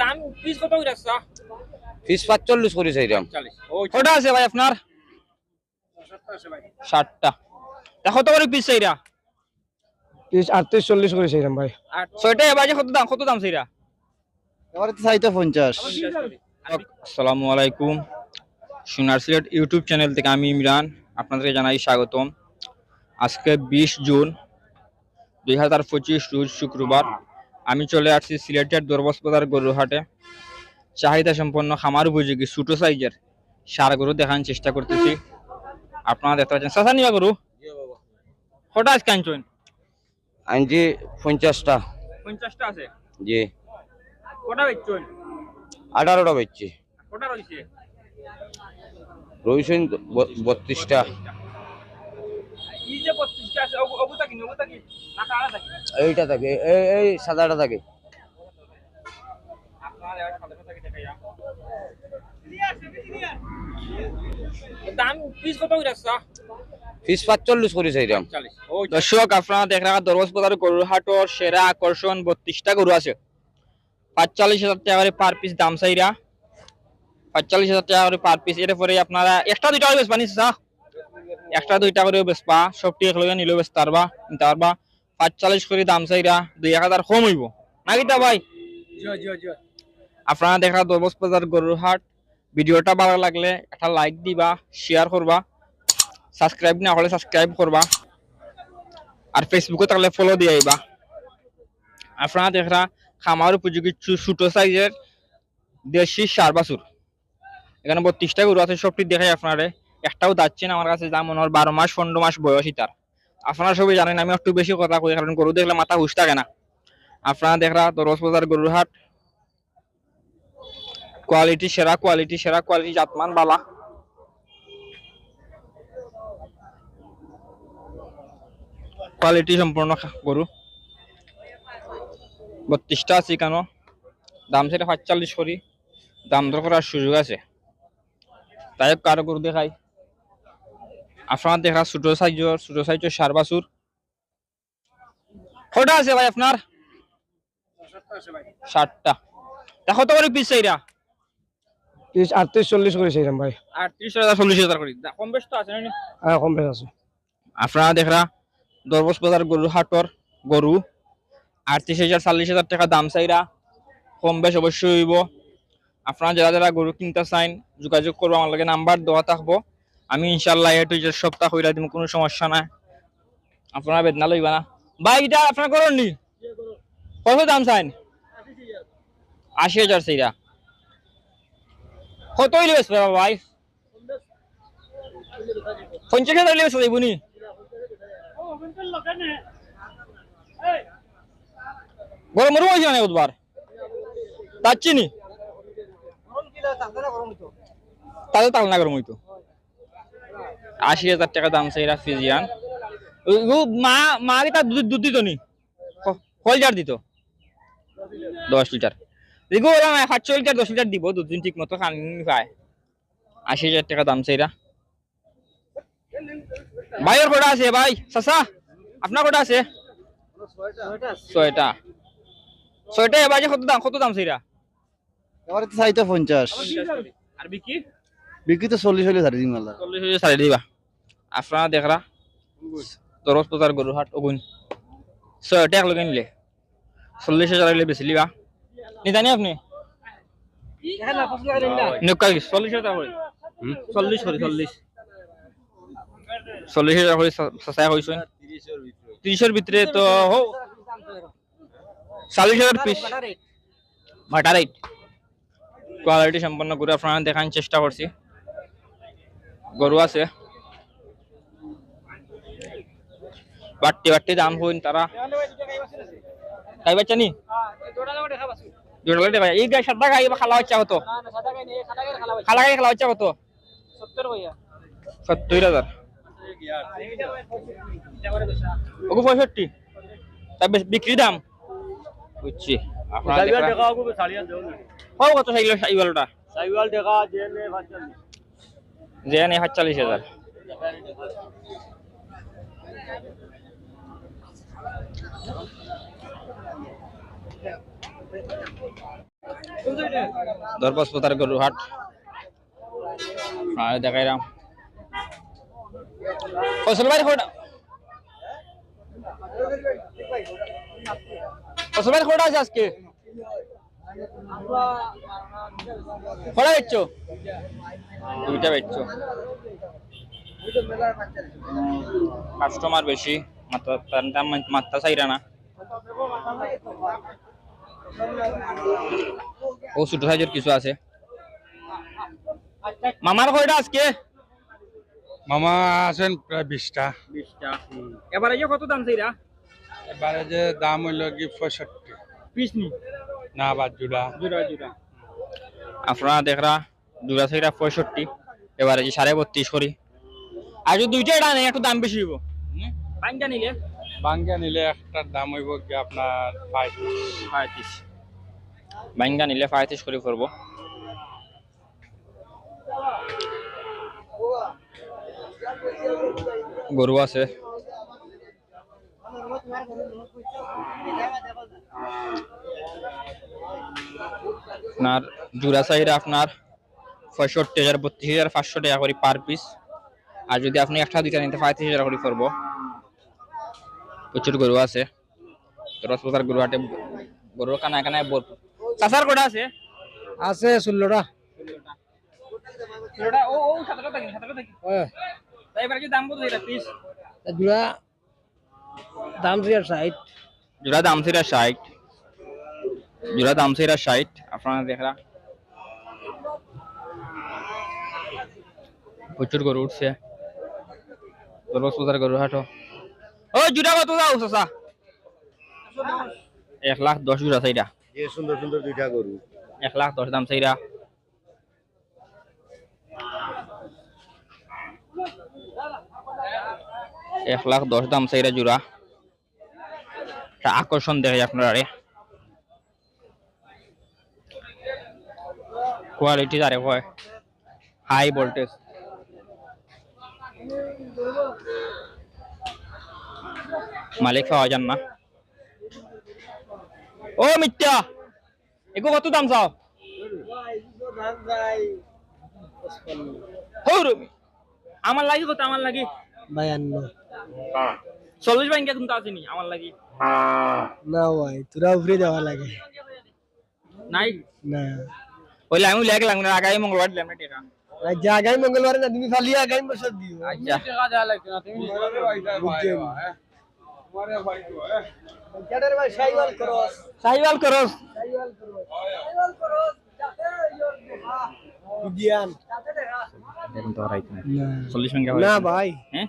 দাম পিস কত করে আসছে পিস পাঁচচল্লিশ কটা আছে ভাই আপনার? ষাটটা তা কত করে পিস সেইরা পিস আটত্রিশ চল্লিশ করে ভাই। ছয়টা এবার কত দাম কত দাম সেইরা এবারে তো চাইতে পঞ্চাশ। আসসালামু আলাইকুম। সোনার সিলেট ইউটিউব চ্যানেল থেকে আমি ইমরান আপনাদেরকে জানাই স্বাগতম। আজকে বিশ জুন দুই হাজার পঁচিশ রোজ শুক্রবার। আমি চলে আসছি সিলেটের দরবসবাজার গরুহাটে। চাহিদা সম্পন্ন খামার উপযোগী ছোটো সাইজের সার গরু দেখানোর চেষ্টা করতেছি। আপনারা দেখতে পাচ্ছেন। সাসা নিবা গরু? কটা আজকে আনছেন? আনছি পঞ্চাশটা। পঞ্চাশটা আছে? জি। কটা বেচছেন? আঠারোটা বেচছি। কটা রয়েছে? রয়েছেন বত্রিশটা। এই যে বত্রিশটা আছে কিনে এইটা থাকে এই এই সাদাটা থাকে। দাম পিস কত করে আসছে? পিস পাঁচচল্লিশ করে চাইলাম দর্শক আপনারা দেখ দরবাজ বাজার গরুর হাটর সেরা আকর্ষণ বত্রিশটা গরু আছে। পাঁচচল্লিশ হাজার টাকা করে পার পিস দাম চাইরা। পাঁচচল্লিশ হাজার টাকা করে পার পিস এর পরে আপনারা একটা দুইটা করে বেচবা নিচ্ছে একটা দুইটা করে বেচবা সবটি একলগে নিলেও বেচতে পারবা নিতে পারবা। পাঁচচল্লিশ করে দাম চাইরা দুই এক হাজার কম হইব। না কিতা ভাই? আপনারা দেখা দরবাজ বাজার গরুর হাট। ভিডিওটা ভালো লাগলে একটা লাইক দিবা শেয়ার করবা সাবস্ক্রাইব না হলে সাবস্ক্রাইব করবা আর ফেসবুকে থাকলে ফলো দিয়ে আইবা আপনারা দেখরা খামার উপযোগী ছোট সাইজের দেশি সার বাছুর এখানে বত্রিশটা গরু আছে সবটি দেখাই আপনারে। একটাও যাচ্ছে না আমার কাছে যা মনে হয় বারো মাস পনেরো মাস বয়সী তার। আপনারা সবাই জানেন, আমি একটু বেশি কথা কই, কারণ গরু দেখলে মাথা হুশ থাকে না। আপনারা দেখরা দরজ বাজার গরুর হাট। কোয়ালিটি সেরা কোয়ালিটি সেরা কোয়ালিটি জাতমান বালা। কোয়ালিটি সম্পূর্ণ গরু। বত্রিশটা আছে কেন? দাম সেটা সাতচল্লিশ করি। দাম দর করার সুযোগ আছে। তাই কারও গরু দেখাই। আপনার দেখা ছোট সাইজর ছোট সাইজের সার বাছুর। কটা আছে ভাই আপনার? ষাটটা তা কত করে পিস চাইরা পিস আটত্রিশ চল্লিশ করে চাইলাম ভাই। আর হাজার চল্লিশ হাজার করি। কম বেশ তো আছে না হ্যাঁ কম বেশ আছে। আপনারা দেখরা দরবস বাজার গরুর হাটর গরু। আটত্রিশ হাজার চল্লিশ হাজার টাকা দাম চাইরা কম বেশ অবশ্যই হইব। আপনারা যারা যারা গরু কিনতে চাইন যোগাযোগ করব আমার লাগে নাম্বার দেওয়া থাকব। আমি ইনশাল্লাহ এটু যে সপ্তাহ হইলা দিব কোনো সমস্যা নাই। আপনারা বেদনা লইবা না। ভাই, এটা আপনার করুন নি? কত দাম চাইন? আশি হাজার সেইরা কত হইলে ভাই? পঞ্চাশ হাজার হইলে যাইব নি? গরম মরু হয়েছে না বুধবার? যাচ্ছি নি? তাহলে তাহলে না গরম হইতো। আশি হাজার টাকা দাম সেইরা ফিজিয়ান। ও- ও মা মা কি তার দুধ দুধ দিত নি। কয় লিটার দিত? দশ লিটার। দেখো ওরা সাতশো লিটার দশ লিটার দিব দুদিন ঠিক মতো খান পায় আশি হাজার টাকা দাম সেইরা ভাইয়ের কটা আছে? ভাই চাচা আপনার কটা আছে? ছয়টা। ছয়টা এবার যে কত দাম কত দাম সেইরা এবারে পঞ্চাশ। আর বিক্রি? বিক্রি তো চল্লিশ হলে ছাড়ি চল্লিশ ছাড়ি দিবা আপনারা দেখরা দরজ বাজার গরুহাট অগুন ছয়টা এক লগে নিলে। চল্লিশ হাজার হইলে বেশি লিবা। নিজানি আপনি? চল্লিশ হাজার করে চল্লিশ করে চল্লিশ। চল্লিশ হাজার করে চাচাই হয়েছেন ত্রিশের ভিতরে তো হো চল্লিশ হাজার পিস ভাটা রাইট কোয়ালিটি সম্পন্ন গরু আপনারা দেখানোর চেষ্টা করছি গরু আছে। বাট্টি বাট্টি দাম হইন তারা। খাই বাচ্চা নি? জোড়ালে দেখা এই গাই সাদা গাই খালা বাচ্চা কত খালা গাই খালা বাচ্চা কত? সত্তর হাজার। ওগো পঁয়ষট্টি। তা বিক্রি দাম? বুঝছি। কত সাইকেল সাইকেলটা নেই সাতচল্লিশ। হাজার। দরবাসপতার গরুর হাট। আর দেখাইলাম ফসল বাড়ি খোটা ফসল বাড়ি খোটা আছে আজকে? খোটা বেচছো? দুইটা বেচছো। কাস্টমার বেশি। মাত্রা চাইরা না ও ছোট সাইজের কিছু আছে মামার কয়টা আজকে মামা আছেন প্রায় বিশটা বিশটা এবারে যে কত দাম চাইরা এবারে যে দাম হইল কি পঁয়ষট্টি পিস নি না বাদ জুড়া জোড়া জোড়া আপনারা দেখরা জোড়া চাইরা পঁয়ষট্টি এবারে যে সাড়ে বত্রিশ করি আর যদি দুইটা এটা নেই একটু দাম বেশি হইব পাঁচটা নিলে? বাঙ্গা নিলে একটার দাম হইব কি আপনার পঁয়ত্রিশ। বাইঙ্গা নিলে পঁয়ত্রিশ করে করব গরু আছে। আপনার জুড়া সাইডে আপনার পঁয়ষট্টি হাজার বত্রিশ হাজার পাঁচশো টাকা করে পার পিস আর যদি আপনি একটা দুইটা নিতে পঁয়ত্রিশ হাজার করে করব প্রচুর গরু আছে। রসপতার গরু হাটে গরুর কানায় কানায় ভরপুর চাষার কটা আছে। আছে ষোলোটা দাম এটা পিস জোড়া দাম জোড়া ছিল ষাট জোড়া দাম ছিল ষাট আপনারা দেখরা প্রচুর গরু উঠছে। রসপতার গরু হাটো ও জোড়া কত দাও চাষা এক লাখ দশ জোড়া চাইরা। যে সুন্দর সুন্দর দুইটা গরু। এক লাখ দশ দাম চাইরা। এক লাখ দশ দাম চাইরা জোড়া। আকর্ষণ দেখে আপনারা রে। কোয়ালিটি তারে হয় হাই ভোল্টেজ মালিক পাওয়া যান না। ও মিথ্যা! এগো কত দাম চাও? আমার লাগি কত? আমার লাগি বায়ান্ন। চল্লিশ ব্যাংকে কিন্তু আসেনি? আমার লাগি। না ভাই তোরা উপরে দেওয়া লাগে। নাই? না। ওইলে আমি লেগ লাগবে না আগামী মঙ্গলবার দিলাম না টাকা আগামী মঙ্গলবার না তুমি খালি আগামী বছর দিও। আচ্ছা। সাইওয়াল করস। জ্ঞান দেখুন তো রাইট চল্লিশ ব্যাংকে না ভাই। হ্যাঁ?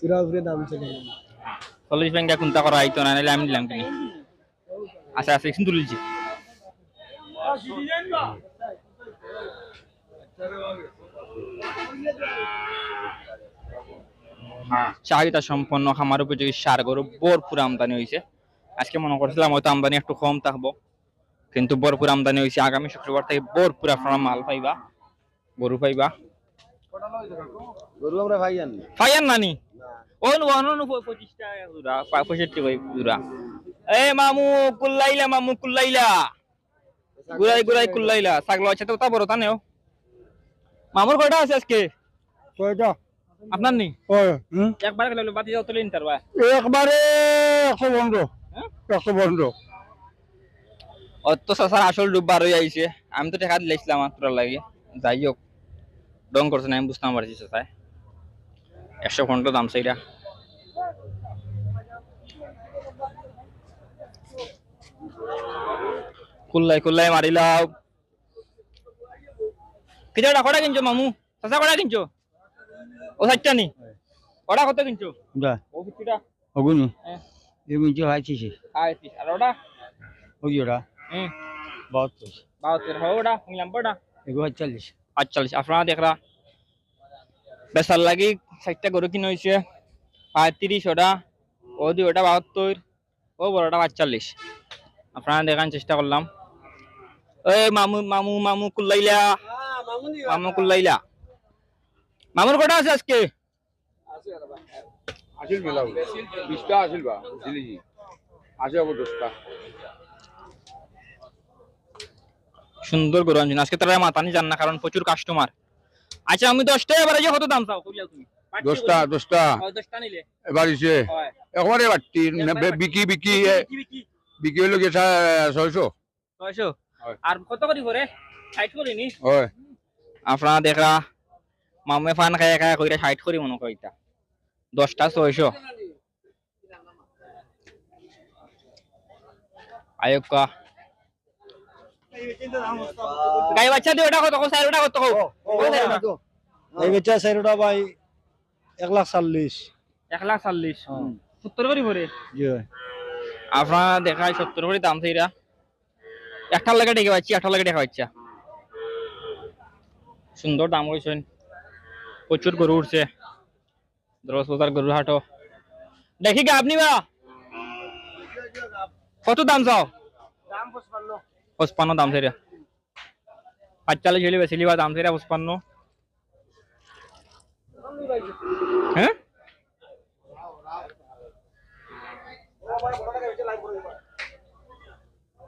তোরা উপরে দাম চলে যাবে চল্লিশ ব্যাংকে কোনটা করা হইতো না নাহলে আমি দিলাম কিনি। আচ্ছা আচ্ছা কিন্তু তুলছি চাহিদা সম্পন্ন খামার উপযোগী সার গরু ভরপুর আমদানি হয়েছে আজকে মনে করছিলাম হয়তো আমদানি একটু কম থাকব কিন্তু ভরপুর আমদানি হয়েছে আগামী শুক্রবার থেকে ভরপুর আপনারা মাল পাইবা গরু পাইবা। গরু আমরা নানি? ওন ওন পঁয়ষট্টি এ মামু কুল্লাইলা মামু কুল্লাইলা। গুড়াই গুড়াই কুল্লাইলা। ছাগল আছে তো তা বড় তা নেও। মামুর কয়টা আছে আজকে? কয়টা আপনার নি একবার গেলে বাতি যাও তুলে নিতে পারবা। একবারে একশো বন্ধ হ্যাঁ? একশো বন্ধ অত সাসার আসল ডুব বার হয়ে আইছে। আমি তো টাকা দিলাইছিলাম মাত্র লাগে। যাই হোক ডং করছে না আমি বুঝতাম পারছি সাসায়। একশো ঘণ্টা দাম সেইটা কুল্লাই কুল্লাই মারিলাও কিটা কটা কিনছো মামু? সাসা কটা কিনছো? ও সাইটটা নি? কটা কত কিনছো? ও কিটা ওগুনি। হ্যাঁ। এই আর ওটা? ওই ওটা। হুম। বাহাত্তর। বাহাত্তর। হয় ওটা। নিলাম ওটা। এগুলো চল্লিশ আটচল্লিশ আপনারা দেখরা। বেসার লাগি ষাটটা গরু কিনে হয়েছে পঁয়ত্রিশ ওটা। ও দুই ওটা বাহাত্তর। ও বড়টা আটচল্লিশ আপনারা দেখার চেষ্টা করলাম। ওই মামু মামু মামু কুল্লাইলা। মামু কুল্লাইলা। মামুর কটা আছে আজকে? আসিল মেলাও বিশটা আসিল বা আসে দশটা সুন্দর গরু আনছেন আজকে তারা মাতানি যান না কারণ প্রচুর কাস্টমার আচ্ছা আমি দশটা এবারে যে কত দাম চাও? কইলা তুমি। দশটা। দশটা। এবার ইসে একবারে বিকি বিকি বিকি। বিকি ছয়শো। ছয়শো? আর কত করি করে ষাট করিনি। হয়। আপনারা দেখা মামে ফান খাই খাই কইরা ষাট করি মনে কইতা দশটা ছয়শো। আয়োগ গাই বাচ্চা দিয়ে ওটা কত? স্যার ওটা কত? এই বেচা চারিটা ভাই এক লাখ চল্লিশ। এক লাখ চল্লিশ। সত্তর করি ভরে জি আপনারা দেখায় সত্তর করে দাম সেইরা। একটার লাগে ডেকে পাচ্ছি একটার লাগে দেখা পাচ্ছা। সুন্দর দাম কইছেন। প্রচুর গরু উঠছে দশ হাজার গরুর হাটও দেখি গা আপনি বা কত দাম চাও পঁচপান্ন দাম সেইরা পাঁচচাল্লিশ হলে বেশি লিবা দাম সেইরা পঁচপান্ন হ্যাঁ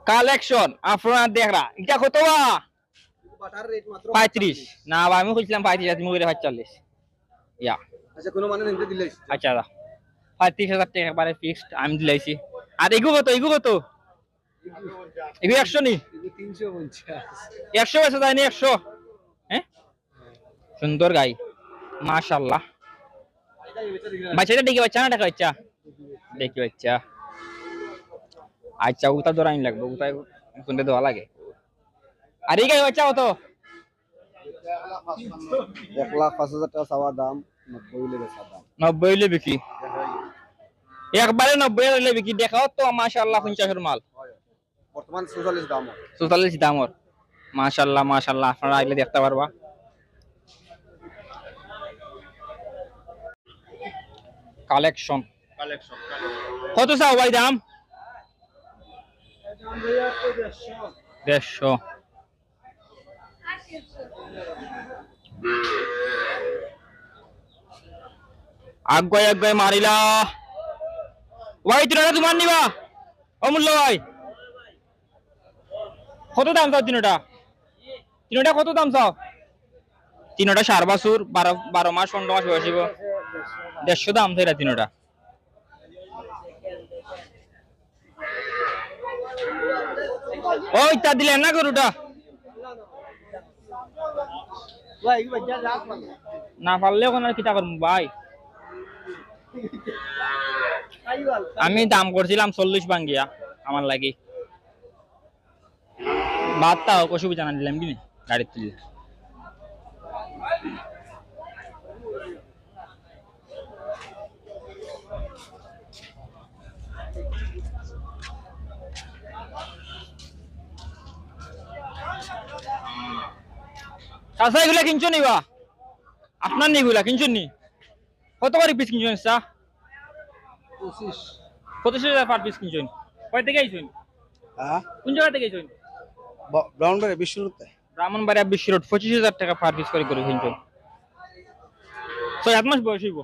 কালেকশন আপনারা দেখরা এটা কত বা পঁয়ত্রিশ। না বা আমি খুঁজছিলাম পঁয়ত্রিশ তুমি করে পাঁচচল্লিশ ইয়া। আচ্ছা কোনো মানে নিতে আচ্ছা দা পঁয়ত্রিশ হাজার টাকা একবারে ফিক্সড আমি দিলাইছি আর এগু কত এগু কত? এগু একশো নি? তিনশো পঞ্চাশ। একশো বেচা যায়নি একশো? হ্যাঁ? সুন্দর গাই। মাশাল্লাহ বাচ্চাটা দেখি বাচ্চা না দেখা বাচ্চা দেখি বাচ্চা আচ্ছা উতা আইন লাগবে উতা শুনতে দেওয়া লাগে। আর এই গাই বাচ্চা কত? এক লাখ পাঁচ হাজার টাকা চাওয়া দাম নব্বই হলে বিক্রি? একবারে নব্বই হলে বিক্রি। দেখাও তো মাশাল্লাহ পঞ্চাশের মাল। বর্তমান চৌচল্লিশ দাম চৌতাল্লিশ দামর মাশাল্লাহ মাশাল্লাহ আপনারা আইলে দেখতে পারবা। কালেকশন। কত চাও ভাই দাম? দেড়শো। আগুয়াই আগুয়াই মারিলা। ভাই তিনটা তোমার নিবা। অমূল্য ভাই। কত দাম চাও তিনটা? তিনটা কত দাম চাও? তিনটা সার বাছুর, বারো বারো মাস, পনেরো মাস বয়স দেড়শো দাম থাইরা তিনটা। ওই, তা দিলেন না গরুটা? না পারলে ওখানে কিতা করব, ভাই? আমি দাম করছিলাম চল্লিশ বাঙ্গিয়া আমার লাগে। বাদ তাও অসুবিধা না দিলাম কি গাড়ির তুলে। চাষা এগুলা কিনছো নিবা আপনার নি এগুলা কিনছো নি? কত করে পিস কিনছো চা পঁচিশ। হাজার পার পিস কিনছো কয় থেকে আইছো হ্যাঁ? কোন জায়গা থেকে আইছো ব্রাউন বিশ্ব বিশ্বরূপে ব্রাহ্মণবাড়িয়া বিশ্ব রোড পঁচিশ হাজার টাকা পার পিস করে করে কিনছো ছয় আট মাস বয়স হইব।